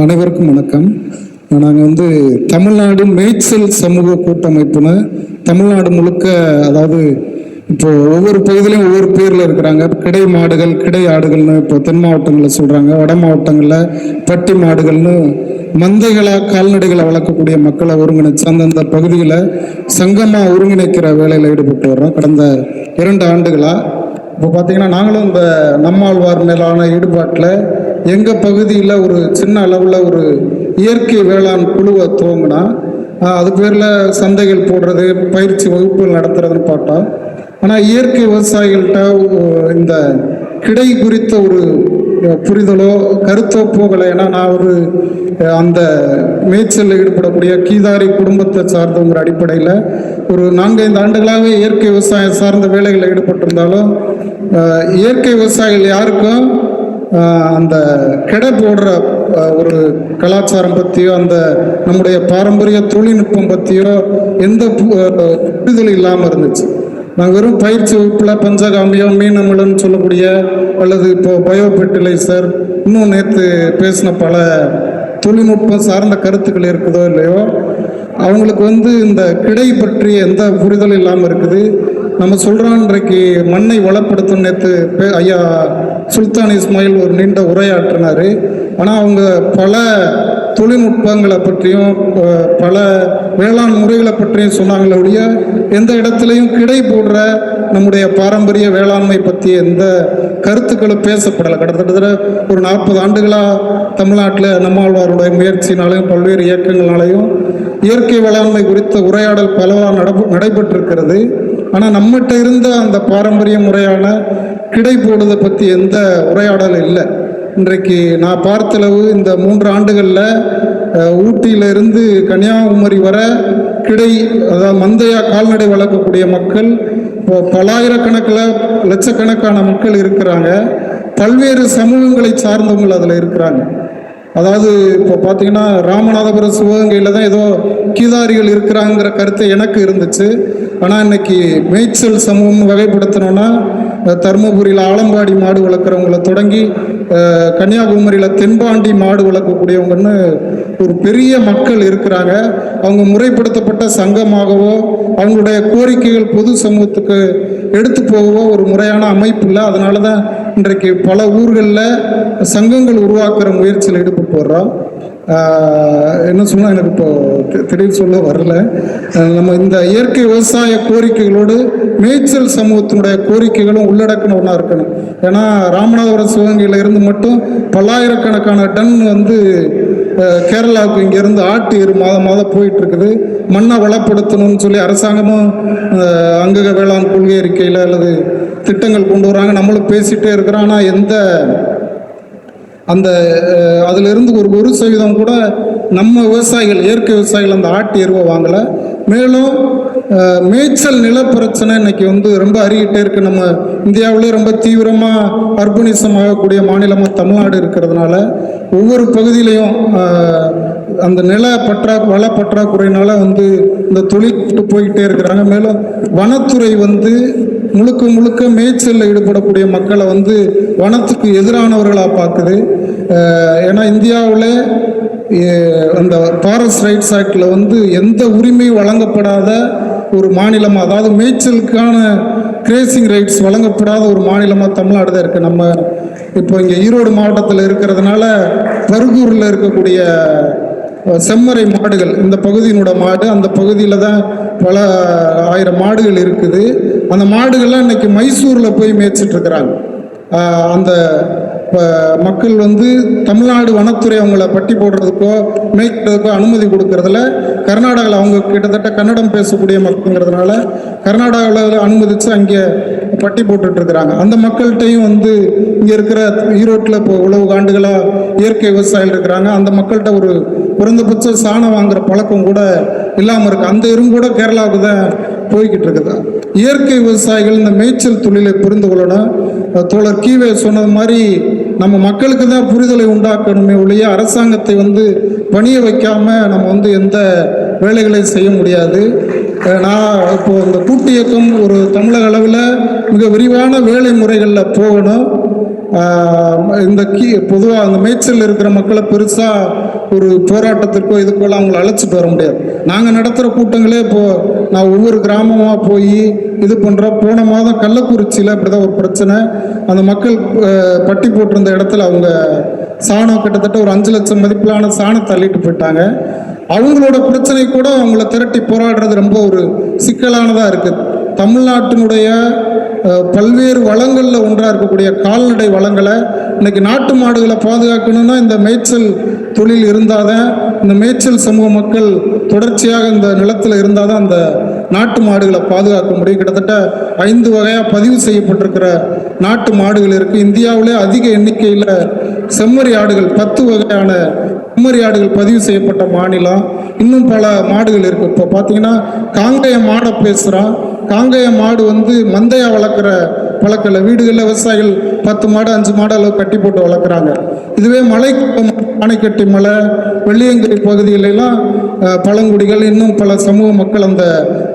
அனைவருக்கும் வணக்கம். நாங்கள் வந்து தமிழ்நாடு மேய்ச்சல் சமூக கூட்டமைப்புன்னு தமிழ்நாடு முழுக்க அதாவது இப்போ ஒவ்வொரு பகுதியிலையும் ஒவ்வொரு பேரில் இருக்கிறாங்க. கிடை மாடுகள் கிடை ஆடுகள்னு இப்போ தென் மாவட்டங்களில் சொல்கிறாங்க வட மாவட்டங்களில் பட்டி மாடுகள்னு மந்தைகளாக கால்நடைகளை வளர்க்கக்கூடிய மக்களை ஒருங்கிணைச்சு அந்தந்த பகுதியில் சங்கமாக ஒருங்கிணைக்கிற வேலையில் ஈடுபட்டு வர்றோம். கடந்த இரண்டு ஆண்டுகளாக இப்போ பார்த்தீங்கன்னா நாங்களும் இந்த நம்மாழ்வார் மேலான ஈடுபாட்டில் எங்கள் பகுதியில் ஒரு சின்ன அளவில் ஒரு இயற்கை வேளாண் குழுவை துவங்கினா ஆஹ் அது பேரில் சந்தைகள் போடுறது பயிற்சி வகுப்புகள் நடத்துறதுன்னு பார்த்தோம். ஆனால் இயற்கை விவசாயிகள்கிட்ட இந்த கிடை குறித்த ஒரு புரிதலோ கருத்தோ போகலை. ஏன்னா நான் ஒரு அந்த மேய்ச்சலில் ஈடுபடக்கூடிய கீதாரி குடும்பத்தை சார்ந்தவங்கிற அடிப்படையில் ஒரு நான்கைந்து ஆண்டுகளாகவே இயற்கை விவசாயம் சார்ந்த வேலைகளில் ஈடுபட்டிருந்தாலும் இயற்கை விவசாயிகள் யாருக்கும் அந்த கெடை போடுற ஒரு கலாச்சாரம் பற்றியோ அந்த நம்முடைய பாரம்பரிய தொழில்நுட்பம் பற்றியோ எந்த புரிதல் புரிதலும் இல்லாமல் இருந்துச்சு. நாங்கள் வெறும் பயிற்சி வகுப்பில் பஞ்சகாமியம் மீனமிழன்னு சொல்லக்கூடிய அல்லது இப்போ பயோ ஃபெர்டிலைசர் இன்னும் நேற்று பேசின பல தொழில்நுட்பம் சார்ந்த கருத்துக்கள் இருக்குதோ இல்லையோ அவங்களுக்கு வந்து இந்த கிடை பற்றி எந்த புரிதலும் இல்லாமல் இருக்குது. நம்ம சொல்கிறோம் இன்றைக்கு மண்ணை வளப்படுத்தும் நேற்று பே- ஐயா சுல்தான் இஸ்மாயில் ஒரு நீண்ட உரையாற்றினார். ஆனால் அவங்க பல தொழில்நுட்பங்களை பற்றியும் பல வேளாண் முறைகளை பற்றியும் சொன்னாங்களே ஒழிய எந்த இடத்துலையும் கிடை போடுற நம்முடைய பாரம்பரிய வேளாண்மை பற்றி எந்த கருத்துக்களும் பேசப்படலை. கிட்டத்தட்ட ஒரு நாற்பது ஆண்டுகளாக தமிழ்நாட்டில் நம்மாழ்வாருடைய முயற்சினாலையும் பல்வேறு இயக்கங்களாலையும் இயற்கை வேளாண்மை குறித்த உரையாடல் பலவாக நடப்பு நடைபெற்றிருக்கிறது. ஆனால் நம்மகிட்ட இருந்த அந்த பாரம்பரிய முறையான கிடை போனதை பற்றி எந்த உரையாடலும் இல்லை. இன்றைக்கு நான் பார்த்தளவு இந்த மூன்று ஆண்டுகளில் ஊட்டியிலிருந்து கன்னியாகுமரி வர கிடை அதாவது மந்தையா கால்நடை வளர்க்கக்கூடிய மக்கள் இப்போ பலாயிரக்கணக்கில் லட்சக்கணக்கான மக்கள் இருக்கிறாங்க. பல்வேறு சமூகங்களை சார்ந்தவங்க அதில் இருக்கிறாங்க. அதாவது இப்போ பார்த்தீங்கன்னா ராமநாதபுரம் சிவகங்கையில் தான் ஏதோ கீதாரிகள் இருக்கிறாங்கிற கருத்து எனக்கு இருந்துச்சு. ஆனால் இன்னைக்கு மேய்ச்சல் சமூகம் வகைப்படுத்தணும்னா தருமபுரியில் ஆலம்பாடி மாடு வளர்க்குறவங்கள தொடங்கி கன்னியாகுமரியில் தென்பாண்டி மாடு வளர்க்கக்கூடியவங்கன்னு ஒரு பெரிய மக்கள் இருக்கிறாங்க. அவங்க முறைப்படுத்தப்பட்ட சங்கமாகவோ அவங்களுடைய கோரிக்கைகள் பொது சமூகத்துக்கு எடுத்து போகவோ ஒரு முறையான அமைப்பு இல்லை. அதனால தான் இன்றைக்கு பல ஊர்களில் சங்கங்கள் உருவாக்குற முயற்சியில் ஈடுபட்டு வர்றோம். என்ன சொன்னால் எனக்கு இப்போ தெளிவு திடீர்னு சொல்ல வரல. நம்ம இந்த இயற்கை விவசாய கோரிக்கைகளோடு மேய்ச்சல் சமூகத்தினுடைய கோரிக்கைகளும் உள்ளடக்கின ஒன்றா இருக்கணும். ஏன்னா ராமநாதபுரம் சிவகங்கையில் இருந்து மட்டும் பல்லாயிரக்கணக்கான டன் வந்து கேரளாவுக்கு இங்கேருந்து ஆட்டு எரு மாதம் மாதம் போயிட்டுருக்குது. மண்ணை வளப்படுத்தணும்னு சொல்லி அரசாங்கமும் அங்கக வேளாண் கொள்கை அறிக்கையில் அல்லது திட்டங்கள் கொண்டு வராங்க. நம்மளும் பேசிகிட்டே இருக்கிறோம். ஆனால் எந்த அந்த அதிலிருந்து ஒரு ஒரு சதவீதம் கூட நம்ம விவசாயிகள் இயற்கை விவசாயிகள் அந்த ஆட்டு எருவை வாங்கலை. மேலும் மேய்ச்சல் நில பிரச்சனை இன்னைக்கு வந்து ரொம்ப அறிகிட்டே இருக்கு. நம்ம இந்தியாவிலே ரொம்ப தீவிரமாக அர்பனிசம் ஆகக்கூடிய மாநிலமாக தமிழ்நாடு இருக்கிறதுனால ஒவ்வொரு பகுதியிலையும் அந்த நில பற்றா வள பற்றாக்குறையினால வந்து இந்த தொழில் போய்கிட்டே இருக்கிறாங்க. மேலும் வனத்துறை வந்து முழுக்க முழுக்க மேய்ச்சலில் ஈடுபடக்கூடிய மக்களை வந்து வனத்துக்கு எதிரானவர்களாக பார்க்குது. ஏன்னா இந்தியாவில் அந்த ஃபாரஸ்ட் ரைட்ஸ் ஆக்டில் வந்து எந்த உரிமையும் வழங்கப்படாத ஒரு மாநிலம் அதாவது மேய்ச்சலுக்கான கிரேசிங் ரைட்ஸ் வழங்கப்படாத ஒரு மாநிலமாக தமிழ்நாடு தான் இருக்குது நம்ம இப்போ இங்கே ஈரோடு மாவட்டத்தில் இருக்கிறதுனால பருகூரில் இருக்கக்கூடிய செம்மறை மாடுகள் இந்த பகுதியினோட மாடு அந்த பகுதியில் தான் பல ஆயிரம் மாடுகள் இருக்குது. அந்த மாடுகள்லாம் இன்னைக்கு மைசூரில் போய் மேய்ச்சிட்டுருக்குறாங்க அந்த இப்போ மக்கள் வந்து தமிழ்நாடு வனத்துறை அவங்கள பட்டி போடுறதுக்கோ மேய்க்கிறதுக்கோ அனுமதி கொடுக்கறதுல கர்நாடகாவில் அவங்க கிட்டத்தட்ட கன்னடம் பேசக்கூடிய மக்களுங்கிறதுனால கர்நாடகாவில் அனுமதித்து அங்கே பட்டி போட்டுட்டு இருக்கிறாங்க அந்த மக்கள்கிட்டையும் வந்து இங்கே இருக்கிற ஈரோட்டில் இப்போ உழவு ஆண்டுகளாக இயற்கை விவசாயிகள் இருக்கிறாங்க. அந்த மக்கள்கிட்ட ஒரு குறைந்தபட்ச சாணம் வாங்குற பழக்கம் கூட இல்லாமல் இருக்குது அந்த இரும் கூட கேரளாவுக்கு தான் போய்கிட்டு இருக்குது இயற்கை விவசாயிகள் இந்த மேய்ச்சல் தொழிலை புரிந்து கொள்ளணும். தோழர் கீவே சொன்னது மாதிரி நம்ம மக்களுக்கு தான் புரிதலை உண்டாக்கணுமே ஒழிய அரசாங்கத்தை வந்து பணிய வைக்காம நம்ம வந்து எந்த வேலைகளையும் செய்ய முடியாது. நான் இப்போ இந்த கூட்டு இயக்கம் ஒரு தமிழக அளவில் மிக விரிவான வேலை முறைகளில் போகணும். இந்த கீ பொதுவாக அந்த மேய்ச்சல் இருக்கிற மக்களை பெருசாக ஒரு போராட்டத்திற்கோ இதுக்கோலாம் அவங்கள அழைச்சிட்டு வர முடியாது. நாங்கள் நடத்துகிற கூட்டங்களே இப்போது நான் ஒவ்வொரு கிராமமாக போய் இது பண்ணுறோம் போன மாதம் கள்ளக்குறிச்சியில் அப்படிதான் ஒரு பிரச்சனை. அந்த மக்கள் பட்டி போட்டிருந்த இடத்துல அவங்க சாணம் கிட்டத்தட்ட ஒரு அஞ்சு லட்சம் மதிப்பிலான சாணம் தள்ளிட்டு போயிட்டாங்க. அவங்களோட பிரச்சனை கூட அவங்கள திரட்டி போராடுறது ரொம்ப ஒரு சிக்கலானதாக இருக்குது தமிழ்நாட்டினுடைய பல்வேறு வளங்களில் ஒன்றாக இருக்கக்கூடிய கால்நடை வளங்களை இன்னைக்கு நாட்டு மாடுகளை பாதுகாக்கணும்னா இந்த மேய்ச்சல் தொழில் இருந்தால் தான் இந்த மேய்ச்சல் சமூக மக்கள் தொடர்ச்சியாக இந்த நிலத்தில் இருந்தால் தான் அந்த நாட்டு மாடுகளை பாதுகாக்க முடியும். கிட்டத்தட்ட ஐந்து வகையாக பதிவு செய்யப்பட்டிருக்கிற நாட்டு மாடுகள் இருக்குது இந்தியாவிலே அதிக எண்ணிக்கையில் செம்மறி ஆடுகள் பத்து வகையான செம்மறி ஆடுகள் பதிவு செய்யப்பட்ட மாநிலம். இன்னும் பல மாடுகள் இருக்கு. இப்போ பார்த்தீங்கன்னா காங்கேய மாடை பேசுகிறோம் காங்கேய மாடு வந்து மந்தையா வளர்க்குற வளர்க்கல வீடுகளில் விவசாயிகள் பத்து மாடு அஞ்சு மாடு அளவு கட்டி போட்டு வளர்க்குறாங்க. இதுவே மலை ஆணைக்கட்டி மலை வெள்ளியங்கிரி பகுதிகளெல்லாம் பழங்குடிகள் இன்னும் பல சமூக மக்கள் அந்த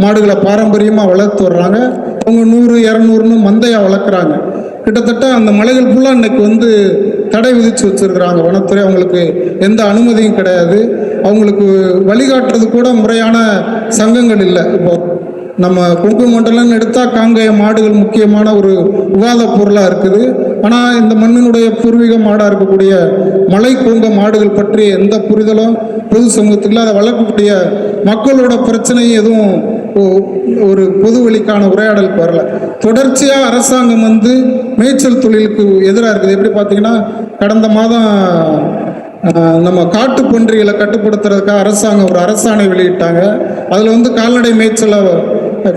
மாடுகளை பாரம்பரியமாக வளர்த்து வர்றாங்க. அவங்க நூறு இரநூறுன்னு மந்தையாக வளர்க்குறாங்க. கிட்டத்தட்ட அந்த மலைகள் ஃபுல்லாக இன்னைக்கு வந்து தடை விதித்து வச்சிருக்கிறாங்க. வனத்துறை அவங்களுக்கு எந்த அனுமதியும் கிடையாது. அவங்களுக்கு வழிகாட்டுறது கூட முறையான சங்கங்கள் இல்லை. இப்போ நம்ம கொங்கு மண்டலம்னு எடுத்தால் காங்கேய மாடுகள் முக்கியமான ஒரு விவாத பொருளாக இருக்குது. ஆனால் இந்த மண்ணினுடைய பூர்வீக மாடாக இருக்கக்கூடிய மலை கொங்க மாடுகள் பற்றி எந்த புரிதலும் பொது சமூகத்துக்குள்ள அதை வளர்க்கக்கூடிய மக்களோட பிரச்சனை எதுவும் ஒரு பொது வழிக்கான உரையாடலுக்கு வரல. தொடர்ச்சியாக அரசாங்கம் வந்து மேய்ச்சல் தொழிலுக்கு எதிராக இருக்குது. எப்படி பார்த்தீங்கன்னா கடந்த மாதம் நம்ம காட்டு பன்றிகளை கட்டுப்படுத்துறதுக்காக அரசாங்கம் ஒரு அரசாணை வெளியிட்டாங்க. அதில் வந்து கால்நடை மேய்ச்சலை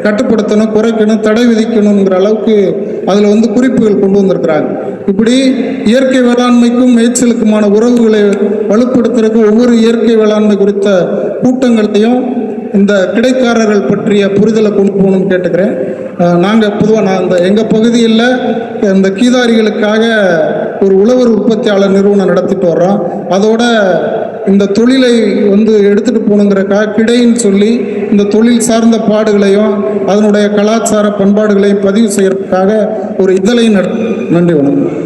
கட்டுப்படுத்தணும் குறைக்கணும் தடை விதிக்கணுங்கிற அளவுக்கு அதில் வந்து குறிப்புகள் கொண்டு வந்திருக்கிறாங்க. இப்படி இயற்கை வேளாண்மைக்கும் மேய்ச்சலுக்குமான உறவுகளை வலுப்படுத்துறதுக்கு ஒவ்வொரு இயற்கை வேளாண்மை குறித்த கூட்டங்களையும் இந்த கிடைக்காரர்கள் பற்றிய புரிதலை கொண்டு போகணும்னு கேட்டுக்கிறேன். நாங்கள் பொதுவாக நான் இந்த எங்கள் பகுதியில் இந்த கீதாரிகளுக்காக ஒரு உழவர் உற்பத்தியாளர் நிறுவனம் நடத்திட்டு வர்றோம். அதோட இந்த தொழிலை வந்து எடுத்துகிட்டு போகணுங்கிறக்காக கிடைன்னு சொல்லி இந்த தொழில் சார்ந்த பாடுகளையும் அதனுடைய கலாச்சார பண்பாடுகளையும் பதிவு செய்யறதுக்காக ஒரு இதழையும் நன்றி வணக்கம்.